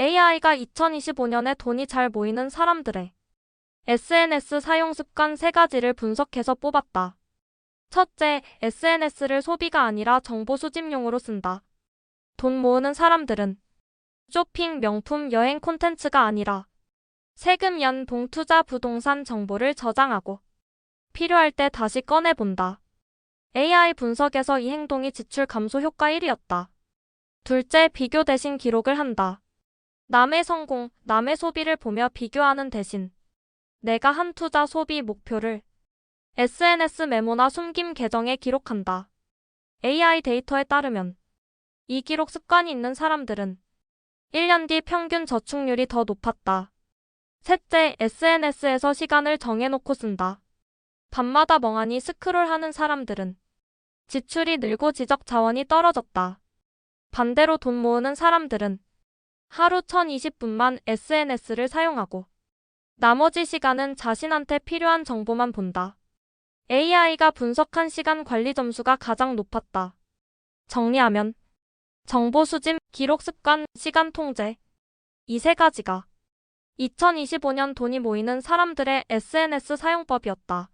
AI가 2025년에 돈이 잘 모이는 사람들의 SNS 사용 습관 세 가지를 분석해서 뽑았다. 첫째, SNS를 소비가 아니라 정보 수집용으로 쓴다. 돈 모으는 사람들은 쇼핑, 명품, 여행 콘텐츠가 아니라 세금, 연봉, 투자, 부동산 정보를 저장하고 필요할 때 다시 꺼내본다. AI 분석에서 이 행동이 지출 감소 효과 1위였다. 둘째, 비교 대신 기록을 한다. 남의 성공, 남의 소비를 보며 비교하는 대신 내가 한 투자 소비 목표를 SNS 메모나 숨김 계정에 기록한다. AI 데이터에 따르면 이 기록 습관이 있는 사람들은 1년 뒤 평균 저축률이 더 높았다. 셋째, SNS에서 시간을 정해놓고 쓴다. 밤마다 멍하니 스크롤하는 사람들은 지출이 늘고 지적 자원이 떨어졌다. 반대로 돈 모으는 사람들은 하루 1020분만 SNS를 사용하고 나머지 시간은 자신한테 필요한 정보만 본다. AI가 분석한 시간 관리 점수가 가장 높았다. 정리하면 정보 수집, 기록 습관, 시간 통제 이 세 가지가 2025년 돈이 모이는 사람들의 SNS 사용법이었다.